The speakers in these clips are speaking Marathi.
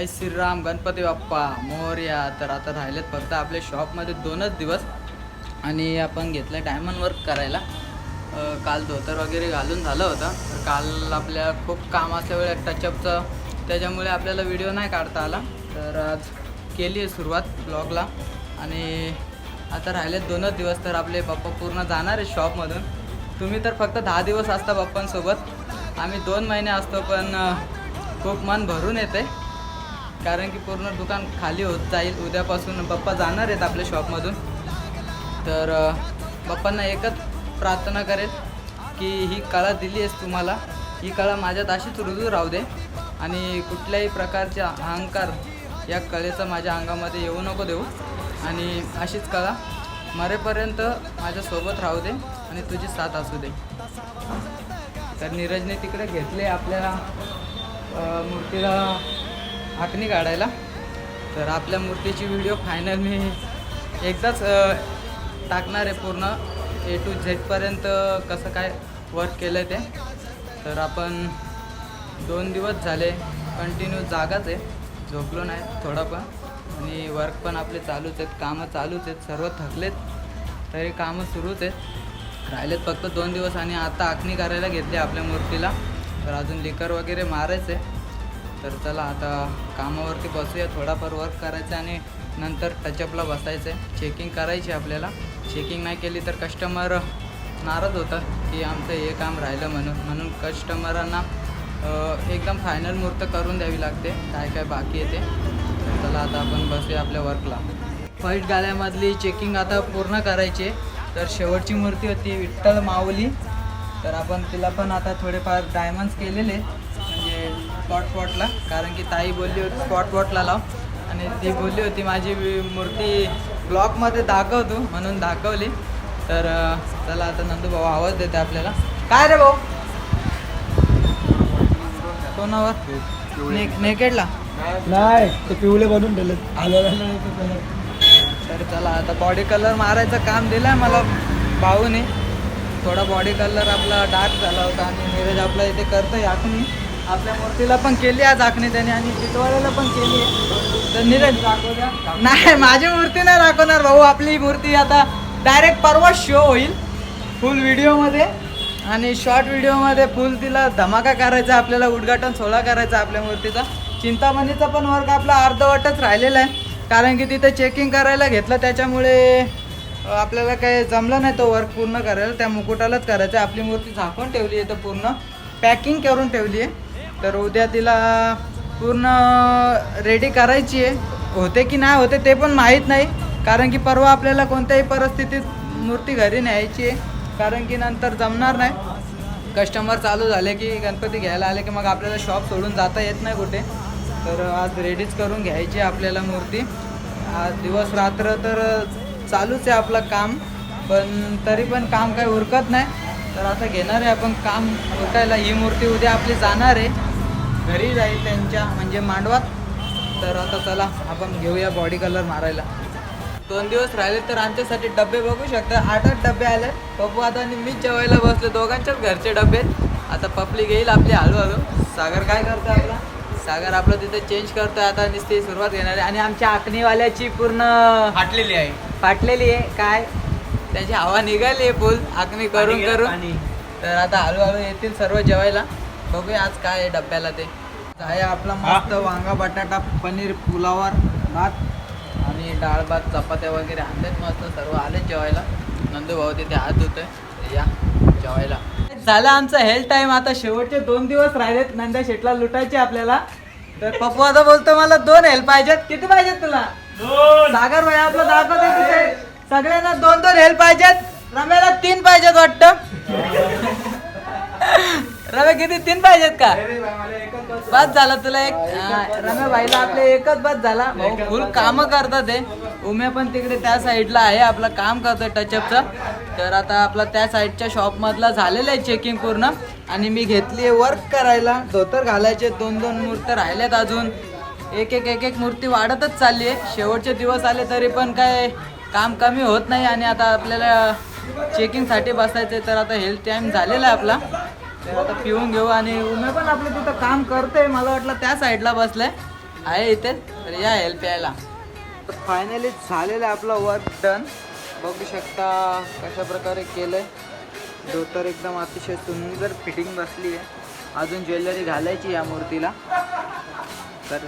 जय श्रीराम गणपती बाप्पा मोर्या. तर आता राहिलेत फक्त आपल्या शॉपमध्ये दोनच दिवस. आणि आपण घेतलं डायमंड वर्क करायला. काल धोतर वगैरे घालून झालं होतं. तर काल आपल्या खूप काम असल्यामुळे टचअपचं त्याच्यामुळे आपल्याला व्हिडिओ नाही काढता आला. तर आज केली आहे सुरुवात ब्लॉगला आणि आता राहिलेत दोनच दिवस तर आपले पप्पा पूर्ण जाणार आहे शॉपमधून तुम्ही तर फक्त दहा दिवस असता पप्पांसोबत आम्ही दोन महिने असतो पण खूप मन भरून येते कारण की पूर्ण दुकान खाली होत जाईल. उद्यापासून पप्पा जाणार आहेत आपल्या शॉपमधून. तर पप्पांना एकच प्रार्थना करेल की ही कला दिली आहेस तुम्हाला. ही कला माझ्यात अशीच रुजू राहू दे. आणि कुठल्याही प्रकारचे अहंकार या कलेचा माझ्या अंगामध्ये येऊ नको देऊ. आणि अशीच कला मरेपर्यंत माझ्यासोबत राहू दे आणि तुझी साथ असू दे. तर नीरजने तिकडे घेतले आपल्या मूर्तीला आखणी काढायला. तर आपल्या मूर्तीची व्हिडिओ फायनल मी एकदाच टाकणार आहे पूर्ण. ए टू झेडपर्यंत कसं काय वर्क केलं आहे ते. तर आपण दोन दिवस झाले कंटिन्यू जागाच आहे. झोपलो नाही थोडा पण आणि वर्क पण आपले चालूच आहेत. कामं चालूच आहेत. सर्व थकलेत. तरी कामं सुरूच आहेत. राहिलेत फक्त दोन दिवस आणि आता आखणी करायला घेतली आपल्या मूर्तीला. तर अजून लिकर वगैरे मारायचं आहे तर चला आता कामावरती बसूया थोडाफार वर्क करायचं आणि नंतर टचअपला बसायचं आहे चेकिंग करायची आपल्याला. चेकिंग नाही केली तर कस्टमर नाराज होतात की आमचं हे काम राहिलं म्हणून. म्हणून कस्टमरांना एकदम फायनल मूर्त करून द्यावी लागते. काय काय बाकी येते तर चला आता आपण बसूया आपल्या वर्कला फर्स्ट गाल्यामधली चेकिंग आता पूर्ण करायची आहे. तर शेवटची मूर्ती होती विठ्ठल माऊली. तर आपण तिला पण आता थोडेफार डायमंड्स केलेले स्पॉट स्पॉटला कारण की ताई बोलली होती स्पॉट स्पॉटला लाव. आणि ती बोलली होती माझी मूर्ती ब्लॉकमध्ये दाखवतो म्हणून दाखवली. तर चला आता नंदू भाऊ आवाज देते आपल्याला. काय रे भाऊ? कोणावर? नेकेडला? नाही ते पिवळे बनून ठेवले. कलर. तर चला आता बॉडी कलर मारायचं काम दिलं मला भाऊने. थोडा बॉडी कलर आपला डार्क झाला होता आणि नीरज आपला इथे करतोय आखणी आपल्या मूर्तीला पण केली आज आखणी त्याने आणि चितवाड्याला पण केली आहे. तर नीरज नाही माझी मूर्ती नाही दाखवणार भाऊ आपली मूर्ती आता डायरेक्ट परवा शो होईल. फुल व्हिडिओमध्ये आणि शॉर्ट व्हिडिओमध्ये फुल तिला धमाका करायचा आपल्याला उद्घाटन सोहळा करायचा आपल्या मूर्तीचा. चिंतामणीचा पण वर्ग आपला अर्धवटच राहिलेला आहे. कारण की तिथे चेकिंग करायला घेतलं त्याच्यामुळे आपल्याला काही जमलं नाही तो वर्क पूर्ण करायला. त्या मुकुटालाच करायचं आहे. आपली मूर्ती झाकून ठेवली आहे तर पूर्ण. पॅकिंग करून ठेवली आहे. तर उद्या तिला पूर्ण रेडी करायची आहे होते की नाही होते ते पण माहीत नाही. कारण की परवा आपल्याला कोणत्याही परिस्थितीत मूर्ती घरी न्यायची आहे कारण की नंतर जमणार नाही. कस्टमर चालू झाले की गणपती घ्यायला आले की मग आपल्याला शॉप सोडून जाता येत नाही कुठे. तर आज रेडीच करून घ्यायची आहे आपल्याला मूर्ती. आज दिवस रात्र तर चालूच आहे आपलं काम. पण तरी पण काम काही उरकत नाही. तर आता घेणार आहे आपण काम उरकायला. ही मूर्ती उद्या आपली जाणार आहे. घरी जाईल त्यांच्या म्हणजे मांडवात. तर आता चला आपण घेऊया बॉडी कलर मारायला. दोन दिवस राहिले तर आमच्यासाठी डबे बघू शकता. आठ आठ डबे आले. पप्पू आता आणि मीच जेवायला बसले. दोघांच्याच घरचे डबे. आता पपली घेईल आपली हळूहळू. सागर काय करतोय आपला? सागर आपलं तिथे चेंज करतोय. आता नुसती सुरुवात घेणार आहे. आणि आमच्या आखणीवाल्याची पूर्ण फाटलेली आहे. फाटलेली आहे. काय? त्याची हवा निघाली आहे फुल आखणी करून करून. तर आता हळूहळू येतील सर्व जेवायला. बघूया आज काय आहे डब्याला ते. आहे आपला मस्त वांगा बटाटा पनीर पुलावर भात आणि डाळ भात चपात्या वगैरे आणलेत मस्त सर्व. आलेत जेवायला. नंदू भाऊ तिथे हात धुतोय. या जेवायला. झालं आमचा हेल्थ टाइम आता शेवटचे दोन दिवस राहिलेत. नंदा शेटला लुटायचे आपल्याला. तर पप्पू आता बोलतो मला दोन हेल्प पाहिजेत. किती पाहिजेत तुला? सागर भाई आपलं दाखवते तिथे. सगळ्यांना दोन दोन हेल्प पाहिजेत. रम्याला तीन पाहिजेत वाटतं. रम्या किती? तीन पाहिजेत का? बस झाला. तुला एक? रम्या भाईला आपले एकच बस झाला. भाऊ फुल काम करतात ते उम्या पण तिकडे त्या साईडला आहे आपलं काम करतोय टचअपचं तर आता आपला त्या साईडच्या शॉपमधला झालेलं आहे चेकिंग पूर्ण. आणि मी घेतली आहे वर्क करायला. धोतर घालायचे दोन दोन मूर्त राहिल्यात अजून. एक एक एक एक मूर्ती वाढतच चालली आहे. शेवटचे दिवस आले तरी पण काय काम कमी होत नाही. आणि आता आपल्याला चेकिंगसाठी बसायचं आहे तर आता हेल्थ टाईम झालेला आहे आपला. ते आता पिऊन घेऊ आणि उमे पण आपलं तिथं काम करते मला वाटलं त्या साईडला बसलाय. आहे इथे तर या हेल्प यायला तर फायनली झालेलं आहे आपलं वर्क डन बघू शकता कशा प्रकारे केलं आहे धोतर एकदम अतिशय सुंदर फिटिंग बसली आहे. अजून ज्वेलरी घालायची या मूर्तीला. तर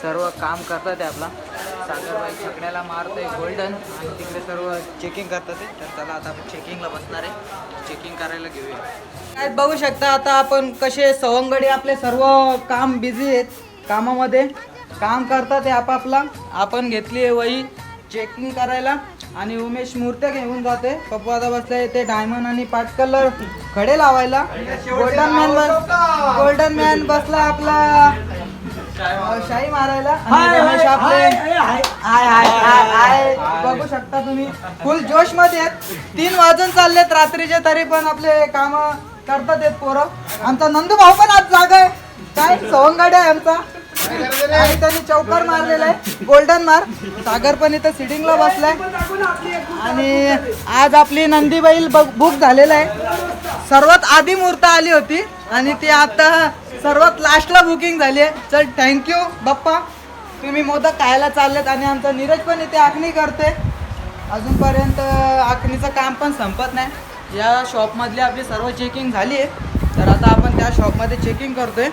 सर्व काम करतात आहे आपला. सागरबाई छकड्याला मारतोय गोल्डन आणि तिकडे सर्व चेकिंग करतात आहे तर चला आता आपण चेकिंगला बसणार आहे. चेकिंग करायला घेऊया. काय बघू शकता आता आपण कसे सवंगडी आपले सर्व काम बिझी आहेत कामामध्ये. काम करतात आहे आपापला. आपण घेतली आहे वही चेकिंग करायला आणि उमेश मूर्त्या घेऊन जाते. पप्पा आता बसले ते डायमंड आणि पाट कलर खडे लावायला. गोल्डन मॅन बस गोल्डन मॅन बसला आपला. शाई मारायला आणि रमेश आपले हाय हाय हाय हाय बघू शकता तुम्ही. फुल जोशमध्ये आहेत. तीन वाजून चाललेत रात्रीचे तरी पण आपले काम करतात आहेत पोरं. आमचा नंदू भाऊ पण आज जागा आहे काय? सवंगाडी आहे आमचा. आणि त्यांनी चौकार मारलेला आहे. गोल्डन मार. सागर पण इथं सिटिंगला बसलाय. आणि आज आपली नंदी बैल बुक झालेला आहे. सर्वात आधी मूर्त आली होती. आणि ती आता सर्वात लास्टला बुकिंग झाली आहे. चल थँक्यू बाप्पा. तुम्ही मोदक खायला चाललेत आणि आमचा नीरज पण इथे आखणी करते. अजूनपर्यंत आखणीचं काम पण संपत नाही. या शॉपमधली आपली सर्व चेकिंग झाली आहे. तर आता आपण त्या शॉपमध्ये चेकिंग करतोय.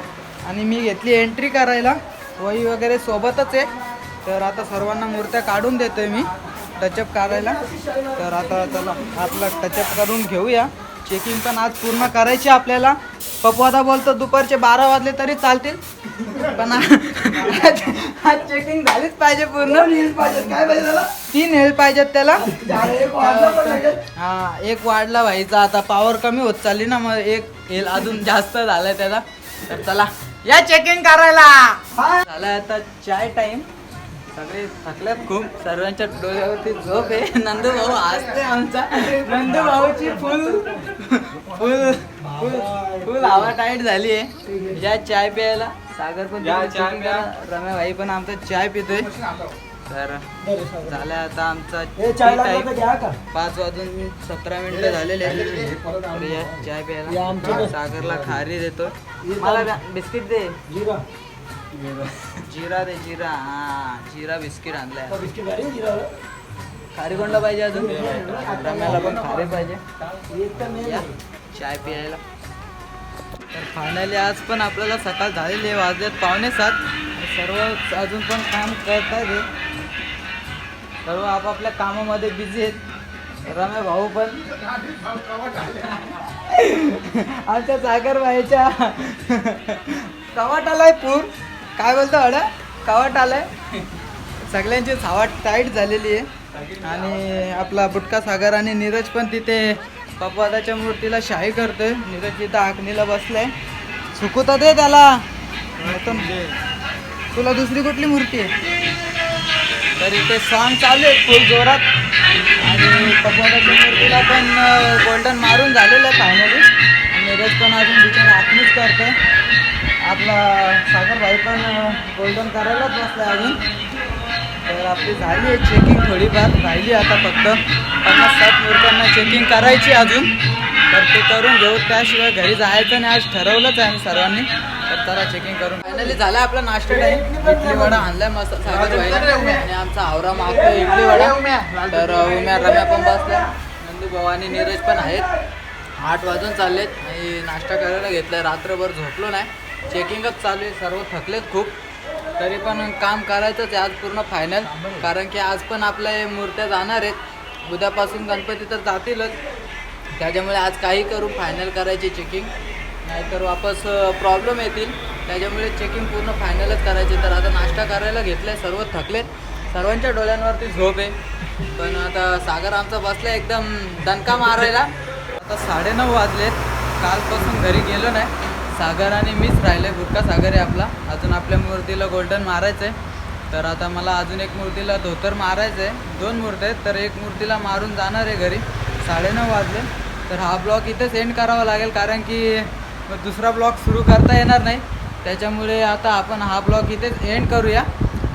आणि मी घेतली एंट्री करायला. वही वगैरे सोबतच आहे. तर आता सर्वांना मूर्त्या काढून देतोय मी. टचअप करायला. तर आता चला आपला टचअप करून घेऊया. चेकिंग पण आज पूर्ण करायची आपल्याला. पप्पू आता बोलतो दुपारचे बारा वाजले तरी चालतील. पण आज आज चेकिंग झालीच पाहिजे पूर्ण. काय पाहिजे त्याला? तीन हेल पाहिजेत त्याला. हा एक वाढला व्हायचा आता पॉवर कमी होत चालली ना मग एक हेल अजून जास्त झालाय त्याला. तर चला या चेकिंग करायला. झाला आता चाय टाइम सगळे थकल्यात खूप. सर्वांच्या डोळ्यावरती झोप आहे. नंदू भाऊ असते आमचा. नंदू भाऊची फुल फुल फुल फुल हवा टाईट झाली आहे. या चाय प्यायला. सागर पण. रम्या भाई पण आमचा चाय पितोय. तर झाला आता आमचा पाच वाजून सतरा मिनिटं झालेले. तर या चाय प्यायला. सागरला खारी देतो. मला बिस्किट दे. जिरा जिरा दे जिरा. हा जिरा बिस्किट आणलाय. बिस्किट आहे जिराला. खारी कोणला पाहिजे अजून? रम्याला पण खारी पाहिजे. या आहे. चाय प्यायला. तर फायनली आज पण आपल्याला सकाळ झालेली आहे वाजलेत पावणे सात. सर्व अजून पण काम करतात हे सर्व आपापल्या कामामध्ये बिझी आहेत. रम्या भाऊ पण. आमच्या सागर भाईच्या कवाट आलाय पूर. काय बोलतो अड कवाट आलाय? सगळ्यांची सावट टाईट झालेली आहे. आणि आपला बुटका सागर आणि नीरज पण तिथे पप्पादाच्या मूर्तीला शाही करतोय. नीरज तिथं आखणीला बसलाय. सुकवतात दे त्याला. तुला दुसरी कुठली मूर्ती आहे? तर इथे सॉन्ग चालू आहे फुल जोरात. आणि पप्पादाच्या मूर्तीला पण गोल्डन मारून झालेलं आहे फायनली नीरज पण अजून बिचारा आखणीच करतोय. आपला सागर भाई पण गोल्डन करायलाच बसला अजून. तर आपली झाली आहे चेकिंग थोडीफार राहिली आता फक्त. पन्नास साठ मिनिटांना चेकिंग करायची अजून. तर ते करून घेऊ. त्याशिवाय घरी जायचं नाही आज ठरवलंच आहे सर्वांनी. तर चला चेकिंग करून. फायनली झाला आपला नाश्ता टाईम इडली वडा आणलाय मस्त सागर भाई आणि आमचा आवरा मागतो इडली वडा. तर उम्या रम्या पण बसल्या. नंदू भाऊ आणि नीरज पण आहेत. आठ वाजून चाललेत. आणि नाश्ता करायला घेतलाय. रात्रभर झोपलो नाही. चेकिंगच चालू आहे. सर्व थकलेत खूप. तरी पण काम करायचंच आहे आज पूर्ण फायनल कारण की आज पण आपल्या मूर्त्या जाणार आहेत. उद्यापासून गणपती तर जातीलच. त्याच्यामुळे आज काही करू. फायनल करायची चेकिंग नाहीतर वापस प्रॉब्लेम येतील. त्याच्यामुळे चेकिंग पूर्ण फायनलच करायची. तर आता नाश्ता करायला घेतला आहे सर्व थकलेत. सर्वांच्या डोळ्यांवरती झोप आहे. पण आता सागर आमचा बसला एकदम दणका मारायला. आता साडेनऊ वाजलेत. कालपासून घरी गेलो नाही. सागर आणि मीच राहिले. गुटका सागर आहे आपला. अजून आपल्या मूर्तीला गोल्डन मारायचं आहे तर आता मला अजून एक मूर्तीला धोतर मारायचं आहे दोन मूर्ती आहेत तर एक मूर्तीला मारून जाणार आहे घरी. साडेनऊ वाजले. तर हा ब्लॉग इथेच एंड करावा लागेल कारण की दुसरा ब्लॉग सुरू करता येणार नाही. त्याच्यामुळे आता आपण हा ब्लॉग इथेच एंड करूया.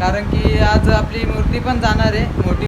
कारण की आज आपली मूर्ती पण जाणार आहे. मोठी